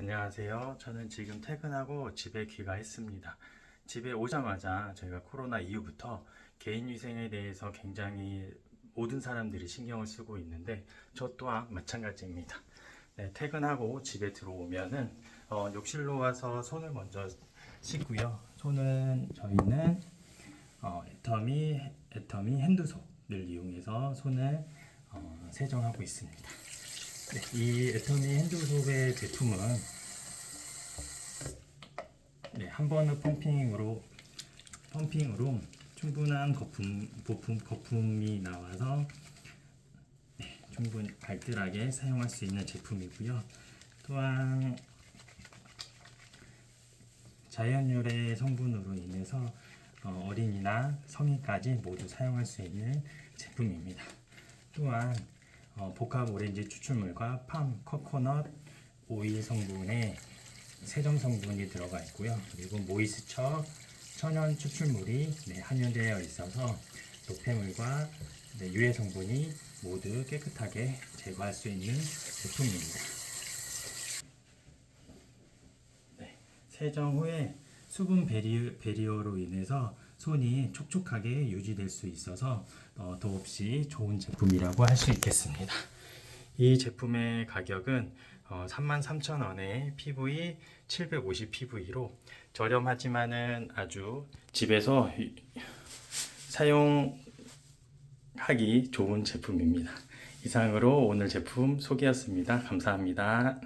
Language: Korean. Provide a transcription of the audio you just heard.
안녕하세요. 저는 지금 퇴근하고 집에 귀가했습니다. 집에 오자마자 저희가 코로나 이후부터 개인위생에 대해서 굉장히 모든 사람들이 신경을 쓰고 있는데 저 또한 마찬가지입니다. 네, 퇴근하고 집에 들어오면은 어, 욕실로 와서 손을 먼저 씻고요. 손은 저희는 어, 애터미 애터미 핸드소를 이용해서 손을 어, 세정하고 있습니다. 네, 이 애터미 핸드소의 제품은 네, 한 번의 펌핑으로 펌핑으로 충분한 거품 부품 거품이 나와서 네, 충분히 발뜰하게 사용할 수 있는 제품이고요. 또한 자연 유래 성분으로 인해서 어, 어린이나 성인까지 모두 사용할 수 있는 제품입니다. 또한 어, 복합 오렌지 추출물과 팜, 코코넛 오일 성분의 세정 성분이 들어가 있고요. 그리고 모이스처 천연 추출물이 네, 함유되어 있어서 노폐물과 네, 유해 성분이 모두 깨끗하게 제거할 수 있는 제품입니다. 네, 세정 후에 수분 베리, 베리어로 인해서 손이 촉촉하게 유지될 수 있어서 어, 더없이 좋은 제품이라고 할 수 있겠습니다. 이 제품의 가격은 어, 33,000원에 PV 750 PV로 저렴하지만은 아주 집에서 이- 사용하기 좋은 제품입니다. 이상으로 오늘 제품 소개였습니다. 감사합니다.